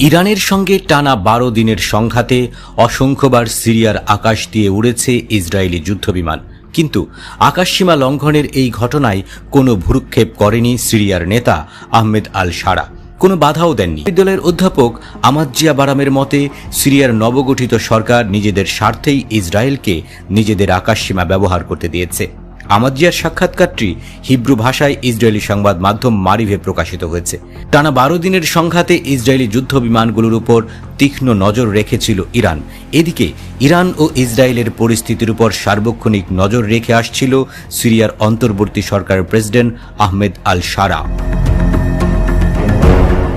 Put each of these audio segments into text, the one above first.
ইরানের সঙ্গে টানা বারো দিনের সংঘাতে অসংখ্যবার সিরিয়ার আকাশ দিয়ে উড়েছে ইসরায়েলি যুদ্ধবিমান। কিন্তু আকাশসীমা লঙ্ঘনের এই ঘটনায় কোনো ভ্রুক্ষেপ করেনি সিরিয়ার নেতা আহমেদ আল সারা। কোনো বাধাও দেননি। বিদ্যালয়ের অধ্যাপক আমাজ্জিয়া বারামের মতে, সিরিয়ার নবগঠিত সরকার নিজেদের স্বার্থেই ইসরায়েলকে নিজেদের আকাশসীমা ব্যবহার করতে দিয়েছে। আমাজিয়ার সাক্ষাৎকারটি হিব্রু ভাষায় ইসরায়েলি সংবাদ মাধ্যম মারিভে প্রকাশিত হয়েছে। টানা বারো দিনের সংঘাতে ইসরায়েলি যুদ্ধ বিমানগুলোর উপর তীক্ষ্ণ নজর রেখেছিল ইরান। এদিকে ইরান ও ইসরায়েলের পরিস্থিতির উপর সার্বক্ষণিক নজর রেখে আসছিল সিরিয়ার অন্তর্বর্তী সরকারের প্রেসিডেন্ট আহমেদ আল সারা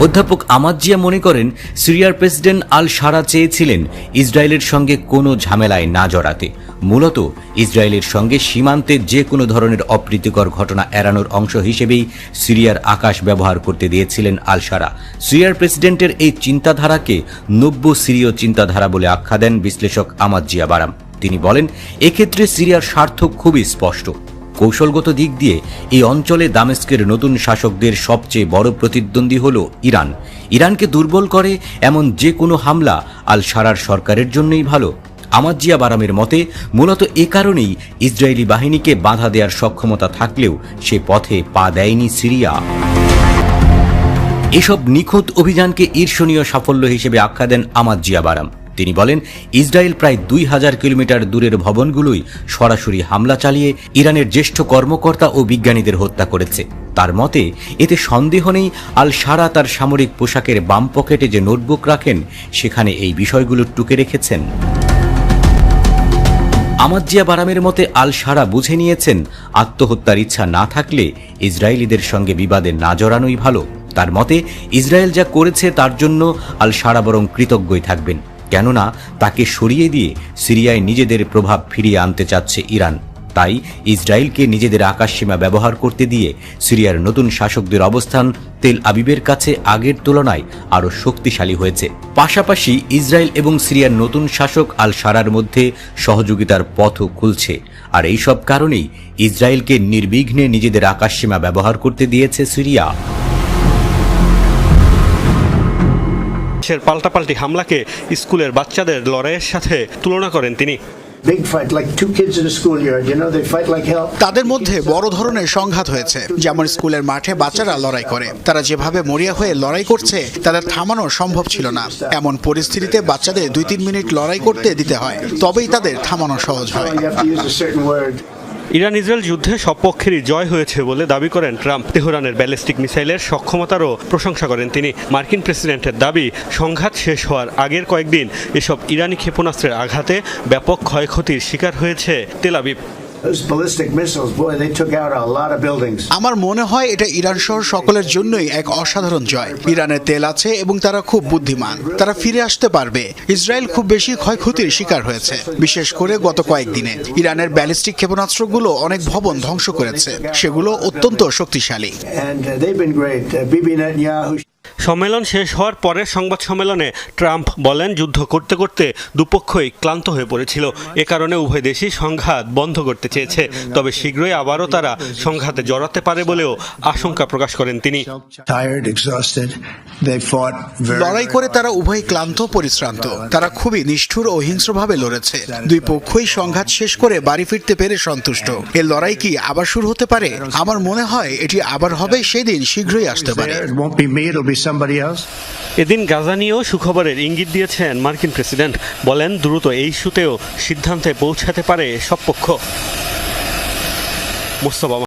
অধ্যাপক আমাজিয়া মনে করেন, সিরিয়ার প্রেসিডেন্ট আল সারা চেয়েছিলেন ইসরায়েলের সঙ্গে কোনো ঝামেলায় না জড়াতে। মূলত, ইসরায়েলের সঙ্গে সীমান্তে যে কোনো ধরনের অপ্রীতিকর ঘটনা এড়ানোর অংশ হিসেবেই সিরিয়ার আকাশ ব্যবহার করতে দিয়েছিলেন আল সারা। সিরিয়ার প্রেসিডেন্টের এই চিন্তাধারাকে নব্য সিরীয় চিন্তাধারা বলে আখ্যা দেন বিশ্লেষক আমাজিয়া বারাম। তিনি বলেন, এক্ষেত্রে সিরিয়ার স্বার্থ খুবই স্পষ্ট। কৌশলগত দিক দিয়ে এই অঞ্চলে দামেস্কের নতুন শাসকদের সবচেয়ে বড় প্রতিদ্বন্দ্বী হল ইরান। ইরানকে দুর্বল করে এমন যে কোনো হামলা আল সারার সরকারের জন্যই ভালো। আমাজিয়া বারামের মতে, মূলত এ কারণেই ইসরায়েলি বাহিনীকে বাধা দেওয়ার সক্ষমতা থাকলেও সে পথে পা দেয়নি সিরিয়া। এসব নিখুঁত অভিযানকে ঈর্ষণীয় সাফল্য হিসেবে আখ্যা দেন আমাজিয়া বারাম। তিনি বলেন, ইসরায়েল প্রায় দুই হাজার কিলোমিটার দূরের ভবনগুলোই সরাসরি হামলা চালিয়ে ইরানের জ্যেষ্ঠ কর্মকর্তা ও বিজ্ঞানীদের হত্যা করেছে। তার মতে, এতে সন্দেহ নেই আল সারা তার সামরিক পোশাকের বাম পকেটে যে নোটবুক রাখেন, সেখানে এই বিষয়গুলো টুকে রেখেছেন। আমাজিয়া বারামের মতে, আল সারা বুঝে নিয়েছেন, আত্মহত্যার ইচ্ছা না থাকলে ইসরায়েলিদের সঙ্গে বিবাদে না জড়ানোই ভালো। তার মতে, ইসরায়েল যা করেছে তার জন্য আল সারা বরং কৃতজ্ঞই থাকবেন। কেননা তাকে সরিয়ে দিয়ে সিরিয়ায় নিজেদের প্রভাব ফিরিয়ে আনতে চাচ্ছে ইরান। তাই ইসরায়েলকে নিজেদের আকাশসীমা ব্যবহার করতে দিয়ে সিরিয়ার নতুন শাসকদের অবস্থান তেল আবিবের কাছে আগের তুলনায় আরও শক্তিশালী হয়েছে। পাশাপাশি ইসরায়েল এবং সিরিয়ার নতুন শাসক আল সারার মধ্যে সহযোগিতার পথও খুলছে। আর এই সব কারণেই ইসরায়েলকে নির্বিঘ্নে নিজেদের আকাশসীমা ব্যবহার করতে দিয়েছে সিরিয়া। দেশের পাল্টাপাল্টি হামলাকে স্কুলের বাচ্চাদের লড়াইয়ের সাথে তুলনা করেন তিনি. তাদের মধ্যে বড় ধরনের সংঘাত হয়েছে যেমন স্কুলের মাঠে বাচ্চারা লড়াই করে। তারা যেভাবে মরিয়া হয়ে লড়াই করছে তাদের থামানো সম্ভব ছিল না। এমন পরিস্থিতিতে বাচ্চাদের দুই তিন মিনিট লড়াই করতে দিতে হয় তবেই তাদের থামানো সহজ হয়। ইরান ইসরায়েল যুদ্ধে সব পক্ষেরই জয় হয়েছে বলে দাবি করেন ট্রাম্প। তেহরানের ব্যালিস্টিক মিসাইলের সক্ষমতারও প্রশংসা করেন তিনি। মার্কিন প্রেসিডেন্টের দাবি, সংঘাত শেষ হওয়ার আগের কয়েকদিন এসব ইরানি ক্ষেপণাস্ত্রের আঘাতে ব্যাপক ক্ষয়ক্ষতির শিকার হয়েছে তেল আমার মনে হয় এটা ইরান সহ সকলের জন্যই এক অসাধারণ জয়। ইরানের তেল আছে এবং তারা খুব বুদ্ধিমান। তারা ফিরে আসতে পারবে। ইসরায়েল খুব বেশি ক্ষয়ক্ষতির শিকার হয়েছে। বিশেষ করে গত কয়েকদিনে। ইরানের ব্যালিস্টিক ক্ষেপণাস্ত্রগুলো অনেক ভবন ধ্বংস করেছে। সেগুলো অত্যন্ত শক্তিশালী। সম্মেলন শেষ হওয়ার পরের সংবাদ সম্মেলনে ট্রাম্প বলেন যুদ্ধ করতে করতে দুপক্ষই ক্লান্ত হয়ে পড়েছিল। এ কারণে উভয় দেশই সংঘাত বন্ধ করতে চেয়েছে। তবে শীঘ্রই আবারও তারা সংঘাতে জড়াতে পারে বলেও আশঙ্কা প্রকাশ করেন তিনি। Tired, exhausted. They fought very, লড়াই করে তারা উভয় ক্লান্ত পরিশ্রান্ত। তারা খুবই নিষ্ঠুর ও হিংস্রভাবে লড়েছে। দুই পক্ষই সংঘাত শেষ করে বাড়ি ফিরতে পেরে সন্তুষ্ট। এ লড়াই কি আবার শুরু হতে পারে? আমার মনে হয় এটি আবার হবে সেদিন শীঘ্রই আসতে পারে। এদিন গাজা নিয়েও সুখবরের ইঙ্গিত দিয়েছেন মার্কিন প্রেসিডেন্ট। বলেন, দ্রুত এই সুতেও সিদ্ধান্তে পৌঁছাতে পারে সব পক্ষ। মোস্তফা